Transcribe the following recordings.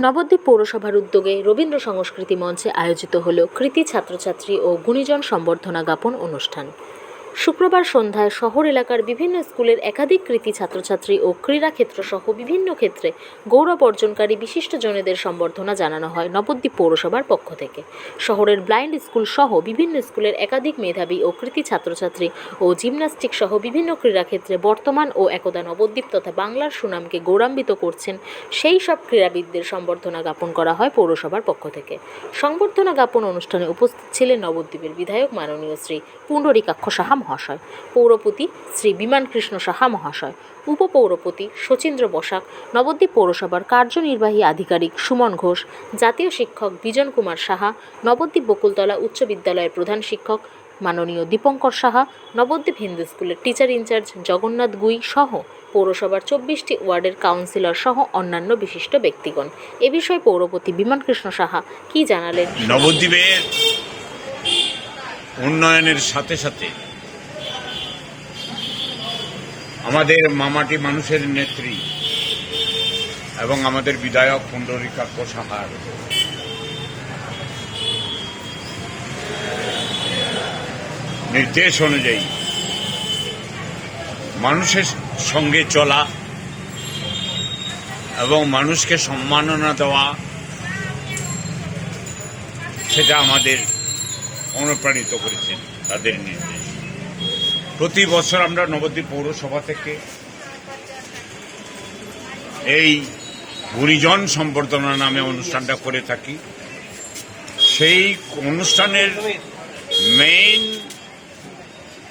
নবদ্বীপ পৌরসভার উদ্যোগে রবীন্দ্র সংস্কৃতি মঞ্চে আয়োজিত হল কৃতি ছাত্রছাত্রী ও গুণীজন সম্বর্ধনা জ্ঞাপন অনুষ্ঠান। শুক্রবার সন্ধ্যায় শহর এলাকার বিভিন্ন স্কুলের একাধিক কৃতি ছাত্রছাত্রী ও ক্রীড়াক্ষেত্র সহ বিভিন্ন ক্ষেত্রে গৌরব অর্জনকারী বিশিষ্ট জনেদের সম্বর্ধনা জানানো হয় নবদ্বীপ পৌরসভার পক্ষ থেকে। শহরের ব্লাইন্ড স্কুল সহ বিভিন্ন স্কুলের একাধিক মেধাবী ও কৃতি ছাত্রছাত্রী ও জিমন্যাস্টিক সহ বিভিন্ন ক্রীড়াক্ষেত্রে বর্তমান ও একদা নবদ্বীপ তথা বাংলার সুনামকে গৌরবান্বিত করছেন সেই সব ক্রীড়াবিদদের সম্বর্ধনা জ্ঞাপন করা হয় পৌরসভার পক্ষ থেকে। সংবর্ধনা জ্ঞাপন অনুষ্ঠানে উপস্থিত ছিলেন নবদ্বীপের বিধায়ক মাননীয় শ্রী পুণ্ডরীকাক্ষ সাহা মহাশয়। পৌরপতি শ্রী বিমান কৃষ্ণ সাহা মহাশয়। উপপৌরপতি শচীন্দ্র বসাক। নবদ্বীপ পৌরসভার কার্যনির্বাহী আধিকারিক সুমন ঘোষ। জাতীয় শিক্ষক বিজন কুমার সাহা। নবদ্বীপ বকুলতলা উচ্চ বিদ্যালয়ের প্রধান শিক্ষক মাননীয় দীপঙ্কর সাহা। নবদ্বীপ হিন্দু স্কুলের টিচার ইনচার্জ জগন্নাথ গুই সহ পৌরসভার চব্বিশটি ওয়ার্ডের কাউন্সিলর সহ অন্যান্য বিশিষ্ট ব্যক্তিগণ। এ বিষয়ে পৌরপতি বিমান কৃষ্ণ সাহা কি জানালেন? নবদ্বীপের উন্নয়নের সাথে সাথে আমাদের মামাটি মানুষের নেত্রী এবং আমাদের বিধায়ক পুণ্ডরিকাক্ষ সাহার নির্দেশ অনুযায়ী মানুষের সঙ্গে চলা এবং মানুষকে সম্মাননা দেওয়া, সেটা আমাদের অনুপ্রাণিত করেছেন তাদের নির্দেশ। প্রতি বছর আমরা নবদ্বীপ পৌরসভা থেকে এই গুরিজন সম্বর্ধনা নামে অনুষ্ঠানটা করে থাকি। সেই অনুষ্ঠানের মেইন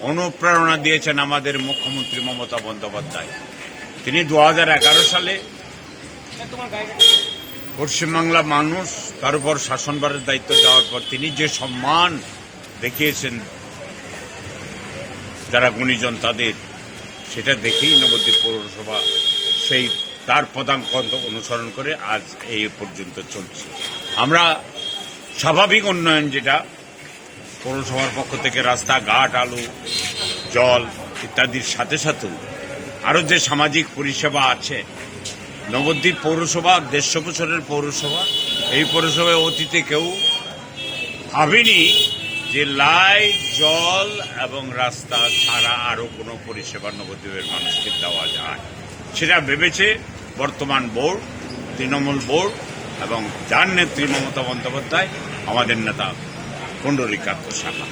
অনুপ্রেরণা দিয়েছেন আমাদের মুখ্যমন্ত্রী মমতা বন্দ্যোপাধ্যায়। তিনি দু হাজার এগারো সালে পশ্চিমবাংলা মানুষ, তার উপর শাসনভারের দায়িত্ব দেওয়ার পর তিনি যে সম্মান দেখিয়েছেন যারা গুণীজন তাদের, সেটা দেখেই নবদ্বীপ পৌরসভা সেই তার পদাঙ্ক অনুসরণ করে আজ এই পর্যন্ত চলছে। আমরা স্বাভাবিক উন্নয়ন যেটা, পৌরসভার পক্ষ থেকে রাস্তাঘাট আলু, জল ইত্যাদির সাথে সাথেও আরও যে সামাজিক পরিষেবা আছে, নবদ্বীপ পৌরসভা, দেড়শো বছরের পৌরসভা, এই পৌরসভায় অতীতে কেউ ভাবেনি যে লাইট জল এবং রাস্তা ছাড়া আরও কোনো পরিষেবা নবদ্বীপের মানুষকে দেওয়া যায়। সেটা ভেবেছে বর্তমান বোর্ড, তৃণমূল বোর্ড এবং যার নেত্রী মমতা বন্দ্যোপাধ্যায়, আমাদের নেতা পুণ্ডরিকান্ত সাহা।